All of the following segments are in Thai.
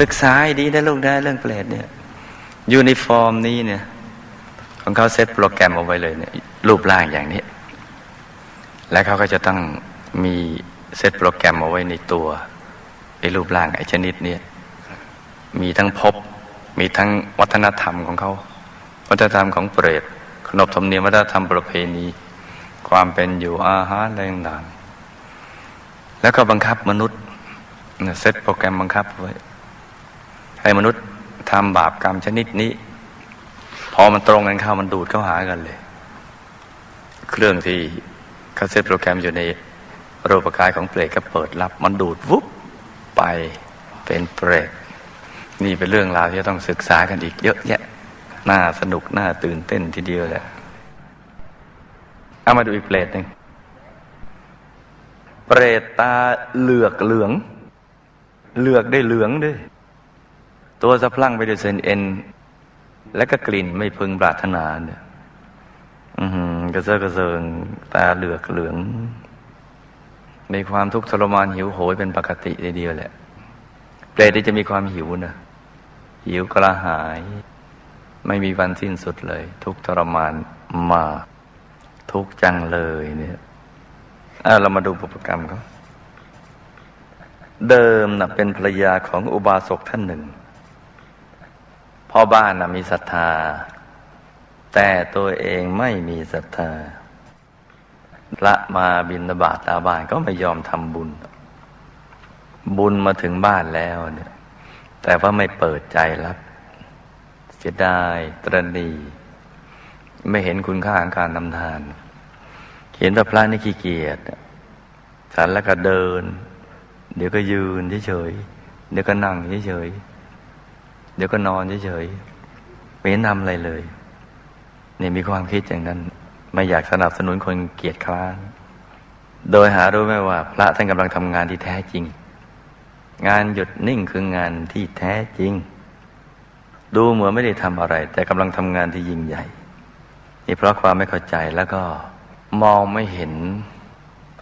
ศึกษาให้ดีนะลูกนะเรื่องเปรตเนี่ยยูนิฟอร์มนี้เนี่ย ของเขาเซตโปรแกรมเอาไว้เลยเนี่ย รูปร่างอย่างนี้ และเขาก็จะต้องมีเซตโปรแกรมเอาไว้ในตัวไอ้รูปร่างไอ้ชนิดเนี่ยมีทั้งภพมีทั้งวัฒนธรรมของเขา วัฒนธรรมของเปรตขนบธรรมเนียมวัฒนธรรมประเพณี ความเป็นอยู่อาหารอะไรต่างๆแล้วก็บังคับมนุษย์เซตโปรแกรมบังคับไว้ ให้มนุษย์ทำบาปกรรมชนิดนี้ พอมันตรงกันเข้ามันดูดเข้าหากันเลย เครื่องที่เขาเซตโปรแกรมอยู่ในรูปกายของเปรตก็เปิดรับ มันดูดวุบไปเป็นเปรตนี่เป็นเรื่องราวที่ต้องศึกษากันอีกเยอะแยะน่าสนุกน่าตื่นเต้นทีเดียวแหละเอามาดูอีกเปรตหนึ่งเปรตตาเหลือกเหลือง เหลือกได้เหลืองด้วย ตัวสะพลั่งไปด้วยเส้นเอ็น และก็กลิ่นไม่พึงปรารถนาเนี่ยกระเซาะกระเซิงตาเหลือกเหลือง มีความทุกข์ทรมานหิวโหยเป็นปกติเดียวแหละเปรตที่จะมีความหิวนะหิวกระหาย ไม่มีวันสิ้นสุดเลย ทุกทรมานมากทุกจังเลยเนี่ยเรามาดูปุพกรรมเขาเดิมนะเป็นภรรยาของอุบาสกท่านหนึ่ง พ่อบ้านนะมีศรัทธา แต่ตัวเองไม่มีศรัทธาละมาบินบาตตาบ้านก็ไม่ยอมทำบุญ บุญมาถึงบ้านแล้วเนี่ย แต่ว่าไม่เปิดใจรับเสียดายตรณี ไม่เห็นคุณค่าของการนำทาน เห็นว่พระนี่ขี้เกียจฉันแล้วก็เดิน เดี๋ยวก็ยืนเฉยๆเดี๋ยวก็นั่งเฉยๆ เดี๋ยวก็นอนเฉยๆไม่เห็นำอะไรเลยนี่มีความคิดอย่างนั้น ไม่อยากสนับสนุนคนเกียจคร้าน โดยหารู้ไหมว่า พระท่านกำลังทำงานที่แท้จริง งานหยุดนิ่งคืองานที่แท้จริง ดูเหมือนไม่ได้ทำอะไร แต่กำลังทำงานที่ยิ่งใหญ่นี่เพราะความไม่เข้าใจแล้วก็มองไม่เห็น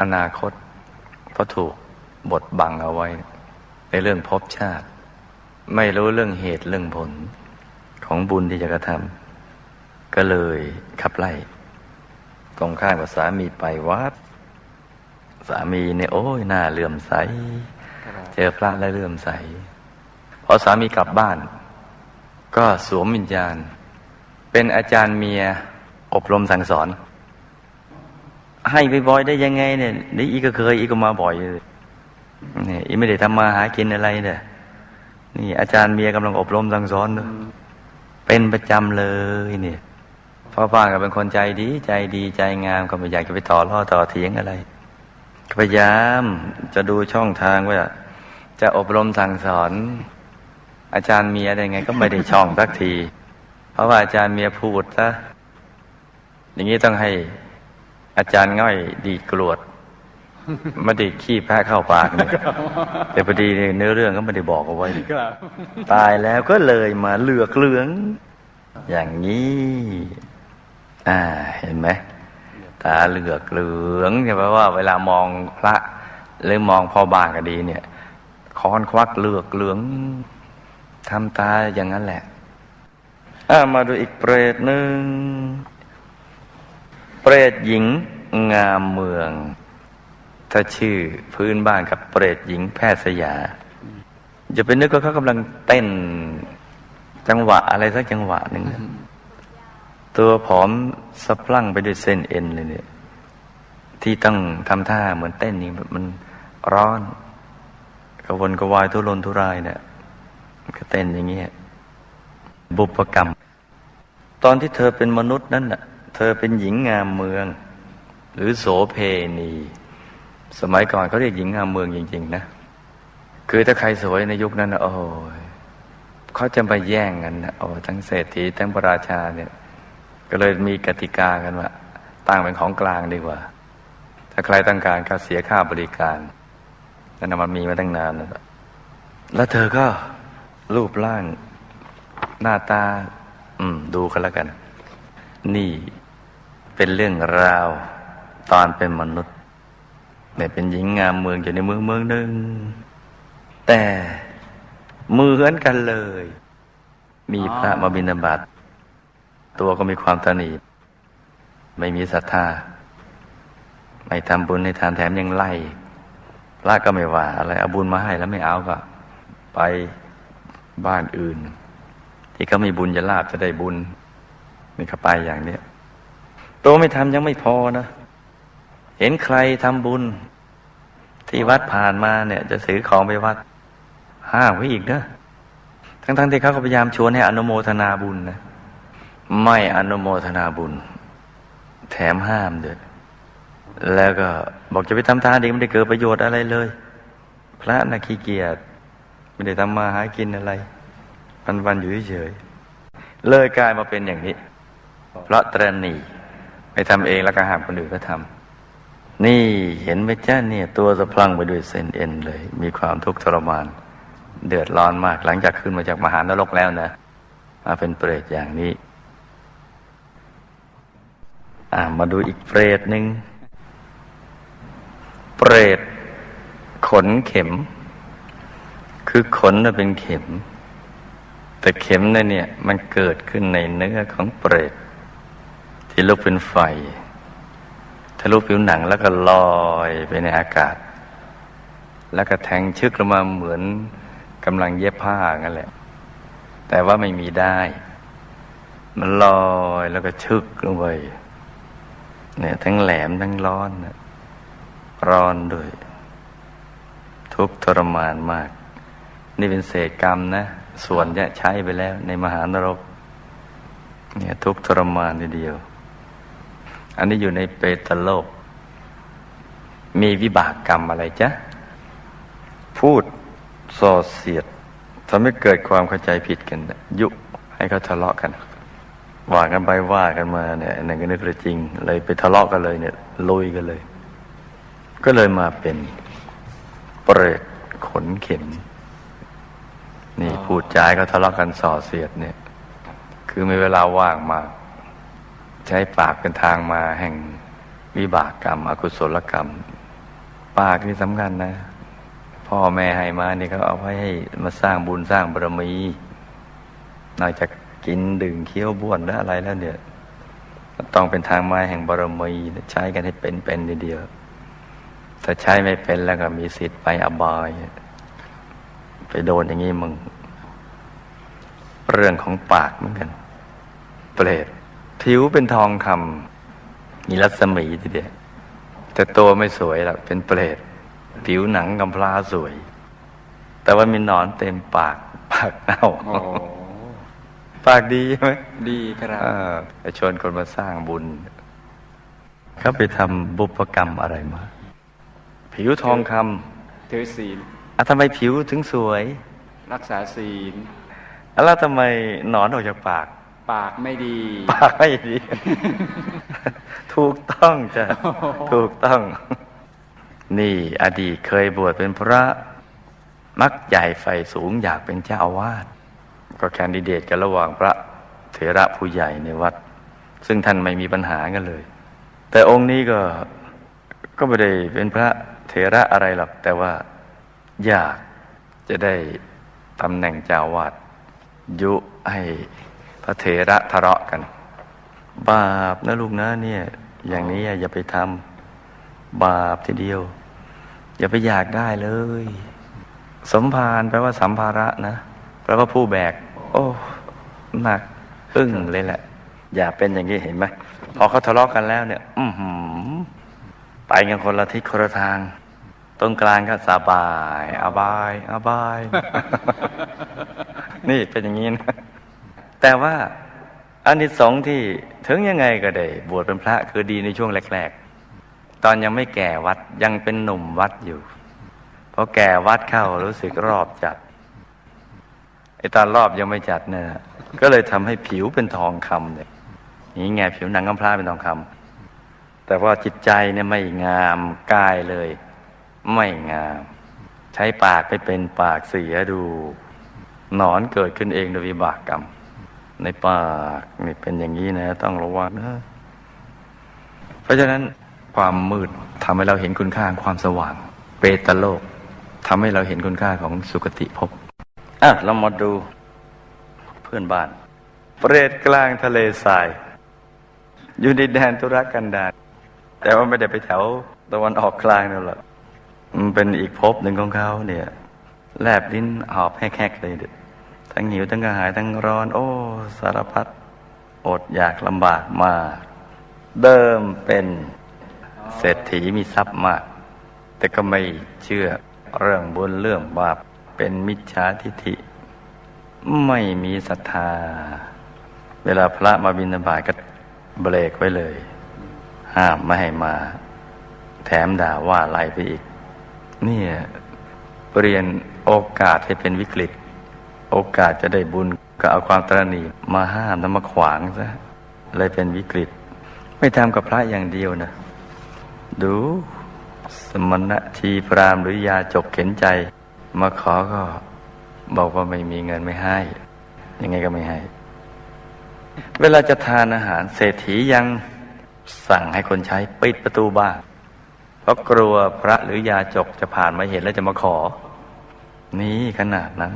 อนาคต เพราะถูกบดบังเอาไว้ ในเรื่องภพชาติ ไม่รู้เรื่องเหตุเรื่องผลของบุญที่จะกระทำก็เลยขับไล่ ตรงข้ามกับสามีไปวัด สามีเนี่ยโอ้ยหน้าเลื่อมใส เจอพระแล้วเลื่อมใสพอสามีกลับบ้าน ก็สวมวิญญาณ เป็นอาจารย์เมียอบรมสั่งสอน ให้ไปบ่อยได้ยังไงเนี่ยนี่อีก็เคยอีก็มาบ่อยเนี่ยอีไม่ได้ทำมาหากินอะไรเนี่ย นี่ อาจารย์เมียกำลังอบรมสั่งสอนเนเป็นประจำเลยเนี่ยพ่อป้าก็เป็นคนใจดีใจดีใจงามก็ไม่อยากจะไปต่อล่อต่อเถียงอะไรพยายามจะดูช่องทางว่า จะอบรมสั่งสอน อาจารย์เมียได้ไง ก็ไม่ได้ช่องสักที เพราะว่าอาจารย์เมียพูดซะอย่างนี้ต้องให้อาจารย์ง่อยดีกรวด ไม่ได้ขี้แพ้เข้าปากเนี่ยแต่พอดีเนื้อเรื่องก็ไม่ได้บอกเอาไว้ตายแล้วก็เลยมาเหลือกเหลือง อย่างนี้ อ่า เห็นไหมตาเหลือกเหลืองเนี่ยแปลว่า เวลามองพระหรือมองพ่อบ้านก็ดีเนี่ยค้อนควักเหลือกเหลืองทำตาอย่างนั้นแหละอ่ามาดูอีกเปรตหนึ่ง เปรตหญิงงามเมือง ถ้าชื่อพื้นบ้านกับเปรตหญิงแพทย์สยาจะเป็นนึกว่าเขากำลังเต้นจังหวะอะไรสักจังหวะหนึ่งตัวผอมสะพลั่งไปด้วยเส้นเอ็นเลยเนี่ย ที่ต้องทำท่าเหมือนเต้นนี่มันร้อนกระวนกระวายทุรนทุรายเนี่ยก็เต้นอย่างเงี้ยบุพกรรม ตอนที่เธอเป็นมนุษย์นั่นน่ะ เธอเป็นหญิงงามเมือง หรือโสเพณี สมัยก่อนเขาเรียกหญิงงามเมืองจริง ๆ นะ คือถ้าใครสวยในยุคนั้นนะโอ้ยเขาจะไปแย่งกันนะโอ้ทั้งเศรษฐีทั้งพระราชาเนี่ย ก็เลยมีกติกากันว่าตั้งเป็นของกลางดีกว่า ถ้าใครต้องการก็เสียค่าบริการนั่นมันมีมาตั้งนานแล้วแล้วเธอก็รูปร่าง หน้าตา อืม ดูกันแล้วกัน นี่เป็นเรื่องราวตอนเป็นมนุษย์ เนี่เป็นหญิงงามเมืองอยู่ในเมืองเมืองหนึ่งแต่เหมือนกันเลย มีพระมาบิณฑบาตตัวก็มีความตนีไม่มีศรัทธา ไม่ทำบุญในทานแถมยังไล่พระก็ไม่ว่าอะไรเอาบุญมาให้แล้วไม่เอาก็ไปบ้านอื่น ที่เขามีบุญจะลาบจะได้บุญนี่เขาไปอย่างเนี้ยตัวไม่ทำยังไม่พอนะ เห็นใครทำบุญ ที่วัดผ่านมาเนี่ย จะซื้อของไปวัด ห้ามไว้อีกเนอะทั้งๆที่เขาก็พยายามชวนให้อนุโมทนาบุญนะไม่อนุโมทนาบุญ แถมห้ามเด้อแล้วก็บอกจะไปทำทานดีไม่ได้เกิดประโยชน์อะไรเลย พระน่ะขี้เกียจไม่ได้ทำมาหากินอะไรวันวันๆอยู่เฉยเลยกลายมาเป็นอย่างนี้ เพราะตรณีไปทำเองแล้วก็หามคนอื่นก็ทำ นี่เห็นไหมจ้าเนี่ย ตัวสะพลังไปด้วยเส้นเอ็นเลย มีความทุกข์ทรมาน เดือดร้อนมาก หลังจากขึ้นมาจากมหานรกแล้วนะมาเป็นเปรตอย่างนี้ อ่ามาดูอีกเปรตหนึ่งเปรตขนเข็ม คือขนน่ะเป็นเข็ม แต่เข็มนั่นเนี่ย มันเกิดขึ้นในเนื้อของเปรตที่ลุกเป็นไฟะลุผิวหนังแล้วก็ลอยไปในอากาศ แล้วก็แทงชึกลงมาเหมือนกำลังเย็บผ้างั้นแหละ แต่ว่าไม่มีได้ มันลอยแล้วก็ชึกลงไปเนี่ยทั้งแหลมทั้งร้อนร้อนด้วย ทุกทรมานมาก นี่เป็นเศษกรรมนะ ส่วนเนี่ยใช้ไปแล้วในมหานรก เนี่ยทุกทรมานทีเดียว อันนี้อยู่ในเปตโลก มีวิบากกรรมอะไรจ๊ะ พูดส่อเสียดทำให้เกิดความเข้าใจผิดกัน ยุให้เขาทะเลาะกันว่ากันไปว่ากันมาเนี่ยอันนั่นก็นึกว่าจริง เลยไปทะเลาะกันเลยเนี่ยลุยกันเลย ก็เลยมาเป็นเปรตขนเข็มนี่พูดจายก็ทะเลาะกันส่อเสียดเนี่ย คือมีเวลาว่างมาก ใช้ปากเป็นทางมาแห่งวิบากกรรม อกุศลกรรม ปากนี่สำคัญนะ พ่อแม่ให้มานี่เขาเอาไว้ให้มาสร้างบุญสร้างบารมีนอกจากกินดื่มเคี้ยวบ้วนและอะไรแล้วเนี่ยต้องเป็นทางมาแห่งบารมีใช้กันให้เป็นเป็นเดียวถ้าใช้ไม่เป็นแล้วก็มีสิทธิ์ไปอบาย ไปโดนอย่างนี้มึง เรื่องของปากเหมือนกัน เปรต ผิวเป็นทองคำมีรัศมีทีเดียวแต่ตัวไม่สวยหรอกเป็นเปรตผิวหนังกำพร้าสวย แต่ว่ามีหนอนเต็มปากปากเน่าโอ้ปากดีใช่ไหมดีครับอ่าไปชวนคนมาสร้างบุญเขาไปทำบุพกรรมอะไรมา ผิวทองคถือศีลำอะทำไมผิวถึงสวย รักษาศีลแล้วทำไมหนอนออกจากปาก ปากไม่ดี ปากไม่ดี ถูกต้องจ้ะถูกต้อง นี่อดีตเคยบวชเป็นพระมักใหญ่ไฟสูงอยากเป็นเจ้าอาวาสก็แคนดิเดตกันระหว่างพระเถระผู้ใหญ่ในวัด ซึ่งท่านไม่มีปัญหากันเลย แต่องค์นี้ก็ก็ไม่ได้เป็นพระเถระอะไรหรอก แต่ว่าอยากจะได้ตำแหน่งเจ้าอาวาสยุให้ พระเถระทะเลาะกัน บาปนะลูกนะเนี่ย อย่างนี้อย่าไปทำบาปทีเดียว อย่าไปอยากได้เลย สมภารแปลว่าสัมภาระนะแปลว่าผู้แบก โอ้หนักอึ้งเลยแหละ อย่าเป็นอย่างนี้เห็นไหมพอเขาทะเลาะกันแล้วเนี่ย อือหือไปกันคนละทิศคนละทาง ตรงกลางก็สบาย อบาย อบาย นี่เป็นอย่างนี้นะ แต่ว่าอานิสงส์ที่ถึงยังไงก็ได้บวชเป็นพระคือดีในช่วงแรกๆ ตอนยังไม่แก่วัดยังเป็นหนุ่มวัดอยู่พอแก่วัดเข้ารู้สึกรอบจัดไอ้ตอนรอบยังไม่จัดเนี่ยก็เลยทำให้ผิวเป็นทองคำเนี่ยนี่ไงผิวหนังกำพร้าเป็นทองคำแต่ว่าจิตใจเนี่ยไม่งามกายเลย ไม่งาม ใช้ปากไปเป็นปากเสียดู หนอนเกิดขึ้นเองโดยวิบากกรรม ในปากนี่เป็นอย่างนี้นะ ต้องระวังนะเพราะฉะนั้นความมืดทำให้เราเห็นคุณค่าของความสว่าง เปตโลกทำให้เราเห็นคุณค่าของสุคติภพอะเรามาดูเพื่อนบ้าน เปรตกลางทะเลทราย อยู่ในแดนธุรกันดารแต่ว่าไม่ได้ไปแถวตะวันออกกลางนั่นหรอกมันเป็นอีกภพหนึ่งของเขาเนี่ย แลบลิ้นหอบแหกๆเลยเด็ด ทั้งหิวทั้งกระหายทั้งร้อน โอ้สารพัดอดอยากลำบากมาก เดิมเป็นเศรษฐีมีทรัพย์มาก แต่ก็ไม่เชื่อเรื่องบุญเรื่องบาปเป็นมิจฉาทิฐิ ไม่มีศรัทธา เวลาพระมาบิณฑบาตก็เบรกไว้เลย ห้ามไม่ให้มา แถมด่าว่าไล่ไปอีก เนี่ยเปลี่ยนโอกาสให้เป็นวิกฤต โอกาสจะได้บุญก็เอาความตรณีมาห้ามแล้วมาขวางซะเลยเป็นวิกฤต ไม่ทำกับพระอย่างเดียวนะ ดูสมณะชีพรามหรือยาจกเข็นใจ มาขอก็บอกว่าไม่มีเงินไม่ให้ ยังไงก็ไม่ให้ เวลาจะทานอาหารเศรษฐียังสั่งให้คนใช้ปิดประตูบ้านเพราะกลัวพระหรือยาจกจะผ่านมาเห็นแล้วจะมาขอ นี่ขนาดนั้น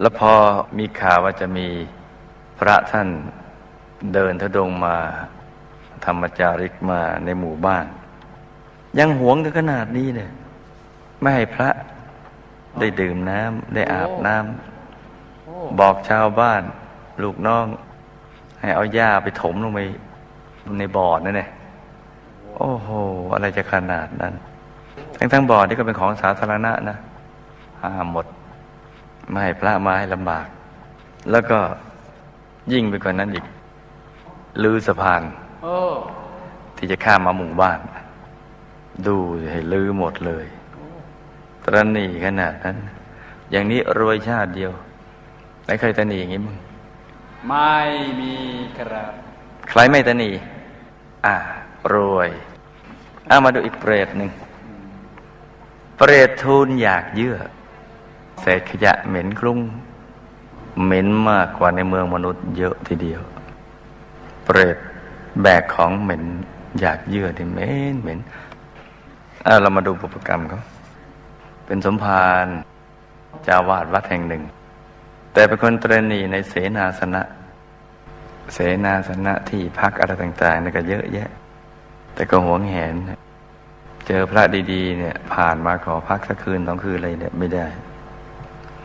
แล้วพอมีข่าวว่าจะมีพระท่านเดินทดงมา ธรรมจาริกมาในหมู่บ้าน ยังหวงถึงขนาดนี้เนี่ยไม่ให้พระได้ดื่มน้ำได้อาบน้ำอบอกชาวบ้าน ลูกน้อง ให้เอาหญ้าไปถมลงไปในบ่อนั่นเองโอ้โห อะไรจะขนาดนั้น ทั้งทั้งบ่อนี่ก็เป็นของสาธารณะนะห้ามหมด ไม่ให้พระมาให้ลำบาก แล้วก็ยิ่งไปกว่านั้นอีกลือสะพานโอ้ที่จะข้ามมาหมู่บ้าน ดูให้ลือหมดเลย ตรณีขนาดนั้น อย่างนี้รวยชาติเดียวไม่เคยตรณีอย่างนี้มึงไม่มีครับ ใครไม่ตรณีอ่ารวยเอามาดูอีกเปรตหนึ่งเปรตทูลอยากเยื่อ เศษขยะเหม็นกรุงเหม็นมากกว่าในเมืองมนุษย์เยอะทีเดียว เปรตแบกของเหม็นอยากเยื่อที่เหม็นเหม็นอ่าเรามาดูบุพกรรมเขาเป็นสมภารจาวาดวัดแห่งหนึ่ง แต่เป็นคนตรณีในเสนาสนะ เสนาสนะที่พักอะไรต่างๆนี่ก็เยอะแยะ แต่ก็หวงแหน เจอพระดีๆเนี่ยผ่านมาขอพักสักคืนสองคืนอะไรเนี่ยไม่ได้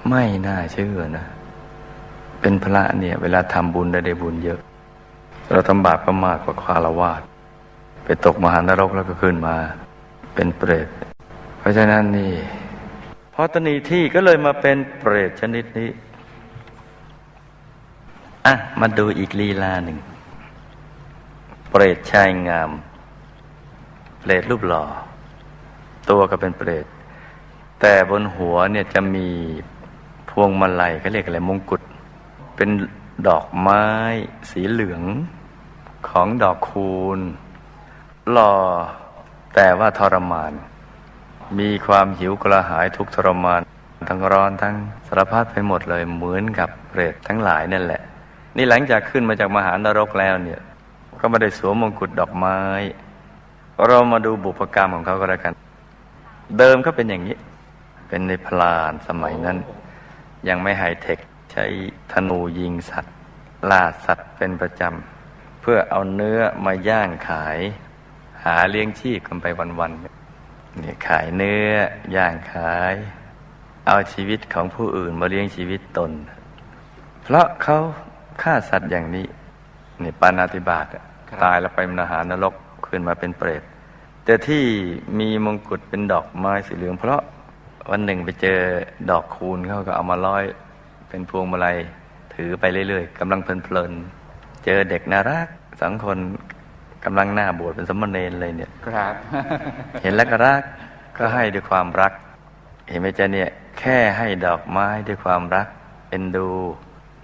ไม่น่าเชื่อนะ เป็นพระเนี่ย เวลาทำบุญได้ได้บุญเยอะ เราทำบาปก็มากกว่าคารวาสไปตกมหานรกแล้วก็ขึ้นมา เป็นเปรต เพราะฉะนั้นนี่พอตนีที่ก็เลยมาเป็นเปรตชนิดนี้ อะ มาดูอีกลีลาหนึ่ง เปรตชายงาม เปรตรูปหล่อ ตัวก็เป็นเปรตแต่บนหัวเนี่ยจะมี วงมาลัยเขาเรียกอะไรมงกุฎเป็นดอกไม้สีเหลืองของดอกคูณหล่อแต่ว่าทรมาน มีความหิวกระหายทุกทรมาน ทั้งร้อนทั้งสารพัดไปหมดเลยเหมือนกับเปรตทั้งหลายนั่นแหละ นี่หลังจากขึ้นมาจากมหานรกแล้วเนี่ย ก็ไม่ได้สวมมงกุฎดอกไม้ เรามาดูบุพกรรมของเขาก็แล้วกัน เดิมเขาเป็นอย่างนี้ เป็นในพลานสมัยนั้น ยังไม่ไฮเทค ใช้ธนูยิงสัตว์ ล่าสัตว์เป็นประจำ เพื่อเอาเนื้อมาย่างขาย หาเลี้ยงชีพกันไปวันๆเนี่ยขายเนื้อย่างขาย เอาชีวิตของผู้อื่นมาเลี้ยงชีวิตตน เพราะเขาฆ่าสัตว์อย่างนี้นี่ปานาติบาตอะครับตายแล้วไปมหานรกขึ้นมาเป็นเปรตแต่ที่มีมงกุฎเป็นดอกไม้สีเหลืองเพราะ วันหนึ่งไปเจอดอกคูณเขาก็เอามาร้อย เป็นพวงมาลัยถือไปเรื่อยๆกำลังเพลินๆเจอเด็กน่ารักสองคนกำลังหน้าบวชเป็นสมณเณรเลยเนี่ยครับ เห็นแล้วก็รักก็ให้ด้วยความรัก เห็นไหมจ๊ะเนี่ย แค่ให้ดอกไม้ด้วยความรักเอ็นดู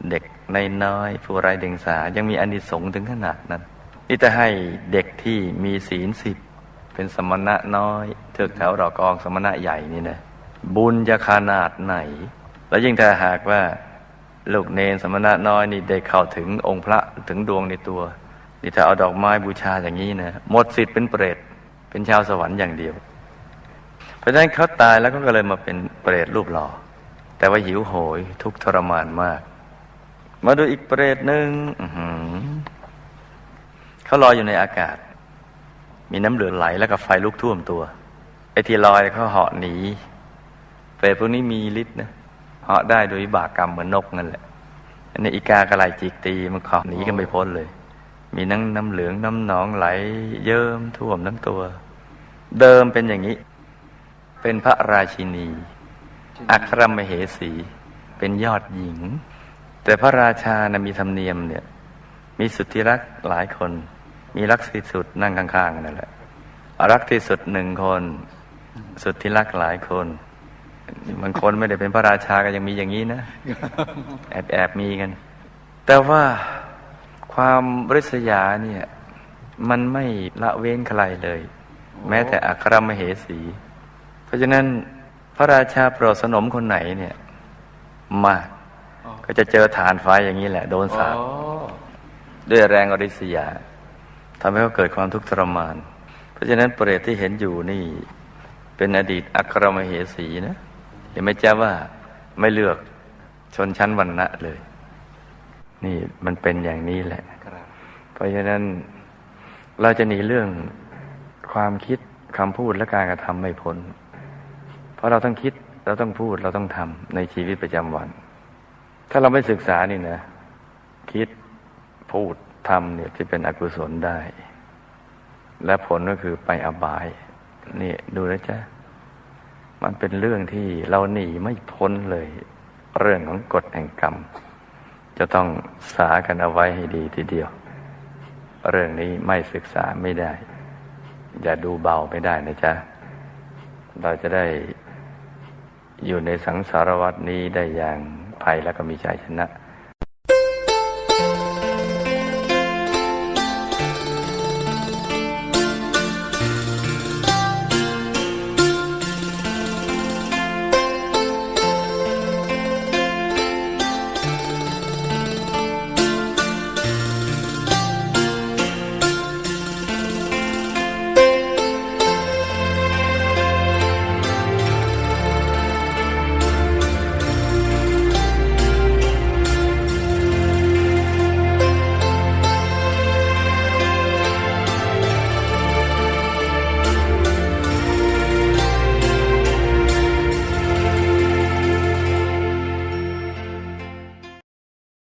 เด็กในน้อยๆผู้ไร้เดียงสายังมีอานิสงส์ถึงขนาดนั้นนี่จะให้เด็กที่มีศีลสิบเป็นสมณะน้อยเถือกแถวดอกกองสมณะใหญ่นี่นะ บุญจะขนาดไหน แล้วยิ่งถ้าหากว่าลูกเนนสมณะน้อยนี่ได้เข้าถึงองค์พระถึงดวงในตัวนี่ถ้าเอาดอกไม้บูชาอย่างนี้นะหมดสิทธิ์เป็นเปรตเป็นชาวสวรรค์อย่างเดียว เพราะฉะนั้นเขาตายแล้วก็เลยมาเป็นเปรตรูปหล่อแต่ว่าหิวโหยทุกทรมานมาก มาดูอีกเปรตหนึ่งเขาลอยอยู่ในอากาศ มีน้ำเหลืองไหลแล้วก็ไฟลุกท่วมตัวไอ้ที่ลอยเขาเหาะหนี เปรตพวกนี้มีฤทธิ์นะเหาะได้โดยบากกรรมเหมือนนกนั่นแหละอันนี้อีกากระไหลจิกตีมันเหาะหนีกันไม่พ้นเลย มีน้ำน้ำเหลืองน้ำหนองไหล เยิ้มท่วมทั้งตัว เดิมเป็นอย่างนี้ เป็นพระราชินี อัครมเหสี เป็นยอดหญิง แต่พระราชานะมีธรรมเนียมเนี่ย มีสุดที่รักหลายคน มีรักที่สุดนั่งข้างๆนั่นแหละรักที่สุดหนึ่งคน สุดที่รักหลายคน บางคนไม่ได้เป็นพระราชาก็ยังมีอย่างนี้นะ แอบแอบมีกัน แต่ว่าความริษยาเนี่ย มันไม่ละเว้นใครเลย แม้แต่อัครมเหสี เพราะฉะนั้นพระราชาโปรดสนมคนไหนเนี่ย มากอ๋อก็จะเจอฐานไฟอย่างนี้แหละ โดนสาดอ๋อด้วยแรงอริษยาทำให้เขาเกิดความทุกข์ทรมาน เพราะฉะนั้นเปรตที่เห็นอยู่นี่ เป็นอดีตอัครมเหสีนะ เห็นไหมจ้าว่าไม่เลือกชนชั้นวรรณะเลย นี่มันเป็นอย่างนี้แหละครับเพราะฉะนั้นเราจะหนีเรื่องความคิดคำพูดและการกระทำไม่พ้น เพราะเราต้องคิดเราต้องพูดเราต้องทำในชีวิตประจำวัน ถ้าเราไม่ศึกษานี่นะ คิดพูดทำเนี่ยที่เป็นอกุศลได้ และผลก็คือไปอบาย นี่ดูนะจ๊ะ มันเป็นเรื่องที่เราหนีไม่พ้นเลย เรื่องของกฎแห่งกรรม จะต้องสากันเอาไว้ให้ดีทีเดียว เรื่องนี้ไม่ศึกษาไม่ได้ อย่าดูเบาไม่ได้นะจ๊ะ เราจะได้อยู่ในสังสารวัตนี้ได้อย่างภัยและก็มีชัยชนะ